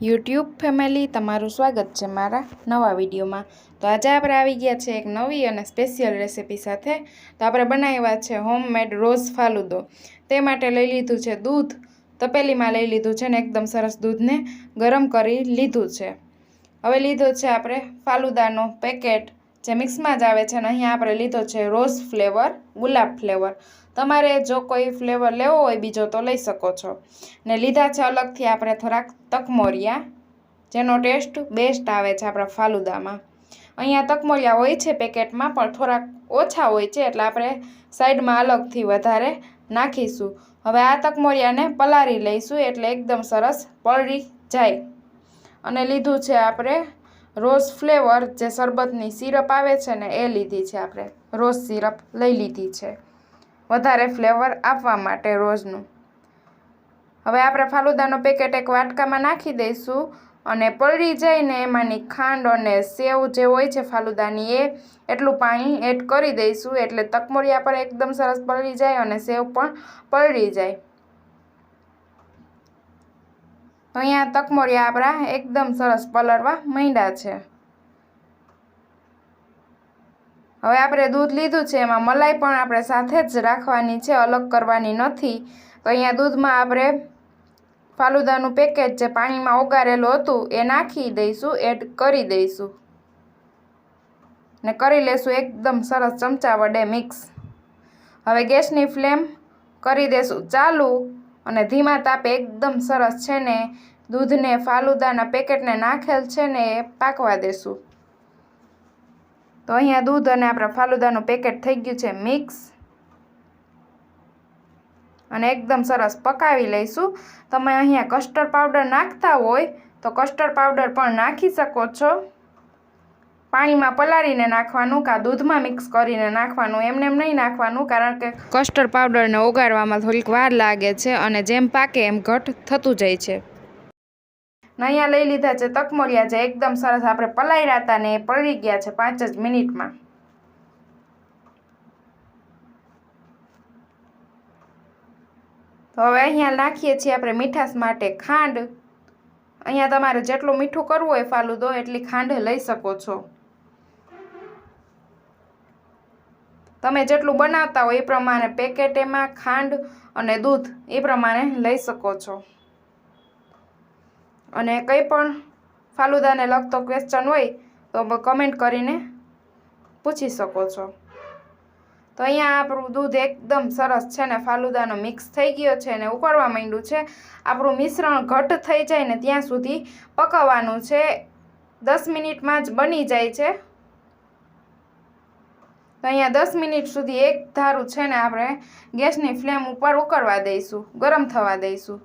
YouTube family તમારું સ્વાગત છે મારા નવા વિડીયોમાં. તો આજે આપણે આવી ગયા છે એક નવી અને સ્પેશિયલ રેસિપી સાથે. તો આપણે બનાવ્યા છે હોમમેડ રોઝ ફાલુદો. તે માટે લઈ લીધું છે દૂધ. તપેલીમાં લઈ લીધું છે ને એકદમ સરસ દૂધને ગરમ કરી લીધું છે. હવે લીધો છે આપણે ફાલુદાનો પેકેટ. જે મિક્સમાં જ આવે છે અને અહીંયા આપણે લીધો છે રોઝ ફ્લેવર, ગુલાબ ફ્લેવર. તમારે જો કોઈ ફ્લેવર લેવો હોય બીજો તો લઈ શકો છો. ને લીધા છે અલગથી આપણે થોડાક તકમોરિયા, જેનો ટેસ્ટ બેસ્ટ આવે છે આપણા ફાલુદામાં. અહીંયા તકમોરિયા હોય છે પેકેટમાં, પણ થોડાક ઓછા હોય છે, એટલે આપણે સાઈડમાં અલગથી વધારે નાખીશું. હવે આ તકમોરિયાને પલાળી લઈશું, એટલે એકદમ સરસ પલળી જાય. અને લીધું છે આપણે રોઝ ફ્લેવર જે શરબતની સિરપ આવે છે ને એ લીધી છે આપણે. રોઝ સિરપ લઈ લીધી છે. વધારે ફ્લેવર આપવા માટે રોઝનું. હવે આપણે ફાલુદાનો પેકેટ એક વાટકામાં નાખી દઈશું અને પલળી જઈને એમાંની ખાંડ અને સેવ જે હોય છે ફાલુદાની એ એટલું પાણી એડ કરી દઈશું એટલે તકમોરિયા પર એકદમ સરસ પલળી જાય અને સેવ પણ પલળી જાય. તો અહીંયા તકમોરિયા આપણા એકદમ સરસ પલળવા માંડ્યા છે. હવે આપણે દૂધ લીધું છે, એમાં મલાઈ પણ આપણે સાથે જ રાખવાની છે, અલગ કરવાની નથી. તો અહીંયા દૂધમાં આપણે ફાલુદાનું પેકેજ જે પાણીમાં ઓગારેલું હતું, એ નાખી દઈશું એડ કરી દઈશું. ને કરી લેશું, એકદમ સરસ ચમચા વડે મિક્સ હવે ગેસની ફ્લેમ કરી દેશું. ચાલુ. અને ધીમા તાપે એકદમ સરસ છે ને, દૂધને ફાલુદાના પેકેટને નાખેલ છે ને એ પાકવા દેશું. તો અહીંયા દૂધ અને આપણા ફાલુદાનું પેકેટ થઈ ગયું છે મિક્સ. અને એકદમ સરસ પકાવી લઈશું. તમે અહીંયા કસ્ટર્ડ પાવડર નાખતા હોય તો કસ્ટર્ડ પાવડર પણ નાખી શકો છો. પાણીમાં પલાળીને નાખવાનું કાં દૂધમાં મિક્સ કરીને નાખવાનું એમને એમ નહીં નાખવાનું કારણ કે કસ્ટર્ડ પાવડરને ઓગાળવામાં થોડીક વાર લાગે છે અને જેમ પાકે એમ ઘટ થતું જાય છે. અહીંયા લઈ લીધા છે તકમોરિયા છે એકદમ સરસ આપણે પલાળ્યા હતા ને એ પલળી ગયા છે પાંચ જ મિનિટમાં. તો હવે અહીંયા નાખીએ છીએ આપણે મીઠાશ માટે ખાંડ. અહીંયા તમારે જેટલું મીઠું કરવું હોય ફાલુદો એટલી ખાંડ લઈ શકો છો. તમે જેટલું બનાવતા હોય એ પ્રમાણે પેકેટ એમાં ખાંડ અને દૂધ એ પ્રમાણે લઈ શકો છો. અને કંઈ પણ ફાલુદાને લગતો ક્વેશ્ચન હોય તો કમેન્ટ કરીને પૂછી શકો છો. તો અહીંયા આપણું દૂધ એકદમ સરસ છે ને ફાલુદાનો મિક્સ થઈ ગયો છે ને ઉકળવા માંડ્યું છે. આપણું મિશ્રણ ઘટ થઈ જાય ને ત્યાં સુધી પકવવાનું છે. દસ મિનિટમાં જ બની જાય છે. તો અહીંયા દસ મિનિટ સુધી એક ધારું છે ને આપણે ગેસની ફ્લેમ ઉપર ઉકળવા દઈશું ગરમ થવા દઈશું.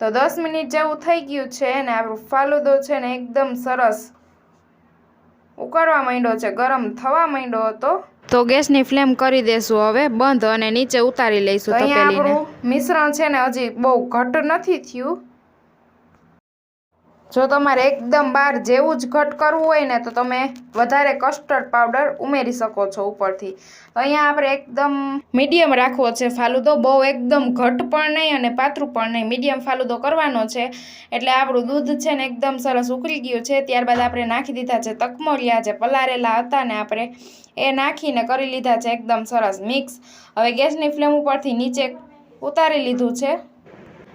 તો દસ મિનિટ જેવું થઈ ગયું છે ને આપણું ફાલુદો છે ને એકદમ સરસ ઉકળવા માંડ્યો છે ગરમ થવા માંડ્યો હતો. તો ગેસની ફ્લેમ કરી દેશું હવે બંધ અને નીચે ઉતારી લઈશું તપેલીને. મિશ્રણ છે ને હજી બહુ ઘટ નથી થયું. જો તમારે એકદમ બહાર જેવું જ ઘટ કરવું હોય ને, તો તમે વધારે કસ્ટર્ડ પાવડર ઉમેરી શકો છો ઉપરથી. તો અહીંયા આપણે એકદમ મીડિયમ રાખવો છે ફાલુદો. બહુ એકદમ ઘટ પણ નહીં અને પાતળું પણ નહીં. મીડિયમ ફાલુદો કરવાનો છે. એટલે આપણું દૂધ છે ને એકદમ સરસ ઉકળી ગયું છે. ત્યારબાદ આપણે નાખી દીધા છે તકમોલિયા જે પલારેલા હતા ને, આપણે એ નાખીને કરી લીધા છે એકદમ સરસ મિક્સ હવે ગેસની ફ્લેમ ઉપરથી નીચે ઉતારી લીધું છે.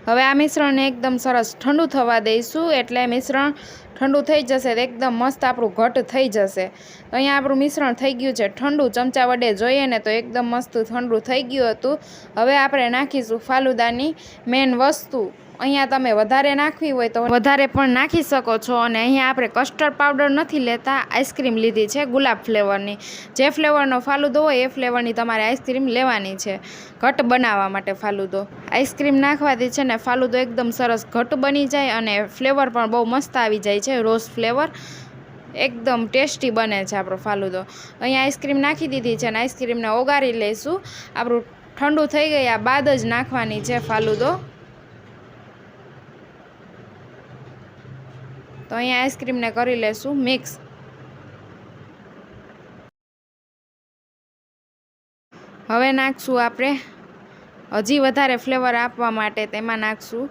હવે આ મિશ્રણને એકદમ સરસ ઠંડુ થવા દઈશું એટલે મિશ્રણ ઠંડુ થઈ જશે તો એકદમ મસ્ત આપણું ઘટ થઈ જશે. તો અહીંયા આપણું મિશ્રણ થઈ ગયું છે ઠંડુ, ચમચા વડે જોઈએ ને તો એકદમ મસ્ત ઠંડુ થઈ ગયું હતું. હવે આપણે નાખીશું ફાલુદાની મેન વસ્તુ. અહીંયા તમે વધારે નાખવી હોય તો વધારે પણ નાખી શકો છો અને અહીંયા આપણે કસ્ટર્ડ પાવડર નથી લેતા, આઈસ્ક્રીમ લીધી છે ગુલાબ ફ્લેવરની. જે ફ્લેવરનો ફાલુદો હોય એ ફ્લેવરની તમારે આઈસ્ક્રીમ લેવાની છે. ઘટ બનાવવા માટે ફાલુદો. આઈસ્ક્રીમ નાખવાથી છે ને ફાલુદો એકદમ સરસ ઘટ બની જાય અને ફ્લેવર પણ બહુ મસ્ત આવી જાય છે, રોઝ ફ્લેવર. એકદમ ટેસ્ટી બને છે આપણો ફાલુદો. અહીંયા આઈસ્ક્રીમ નાખી દીધી છે અને આઈસ્ક્રીમને ઓગાળી લઈશું. આપણું ઠંડુ થઈ ગયા બાદ જ નાખવાની છે ફાલુદો. તો અહીંયા આઈસ્ક્રીમને કરી લેશું મિક્સ હવે નાખશું આપણે હજી વધારે ફ્લેવર આપવા માટે તેમાં નાખશું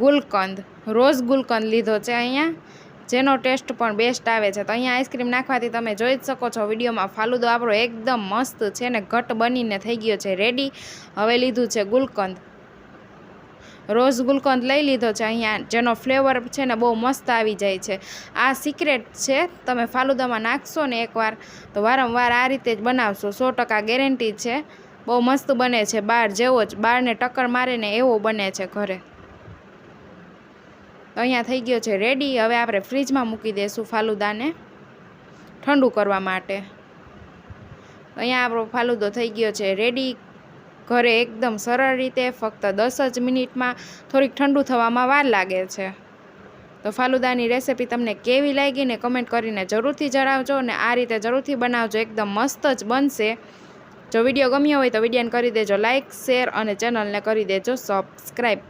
ગુલકંદ. રોઝ ગુલકંદ લીધો છે અહીંયા, જેનો ટેસ્ટ પણ બેસ્ટ આવે છે. તો અહીંયા આઈસ્ક્રીમ નાખવાથી તમે જોઈ જ શકો છો વિડીયોમાં ફાલુદો આપણો એકદમ મસ્ત છે ને ઘટ બનીને થઈ ગયો છે. રેડી હવે લીધું છે ગુલકંદ. રોઝ ગુલકંદ લઈ લીધો છે. અહીંયા જેનો ફ્લેવર છે ને બહુ મસ્ત આવી જાય છે. આ સિક્રેટ છે, તમે ફાલુદામાં નાખશો ને એકવાર, તો વારંવાર આ રીતે જ બનાવશો. સો ટકા ગેરંટી છે. બહુ મસ્ત બને છે બાર જેવો જ, બારને ટક્કર મારે ને એવો બને છે ઘરે. અહીંયા થઈ ગયો છે રેડી હવે આપણે ફ્રીજમાં મૂકી દઈશું ફાલુદાને ઠંડુ કરવા માટે. અહીંયા આપણો ફાલુદો થઈ ગયો છે રેડી ઘરે એકદમ સરળ રીતે ફક્ત દસ જ મિનિટમાં થોડીક ઠંડુ થવામાં વાર લાગે છે. તો ફાલુદાની રેસિપી તમને કેવી લાગી ને કમેન્ટ કરીને જરૂરથી જણાવજો અને આ રીતે જરૂરથી બનાવજો. એકદમ મસ્ત જ બનશે. જો વીડિયો ગમ્યો હોય તો વિડીયોને કરી દેજો. લાઇક શેર અને ચેનલને કરી દેજો. સબસ્ક્રાઈબ.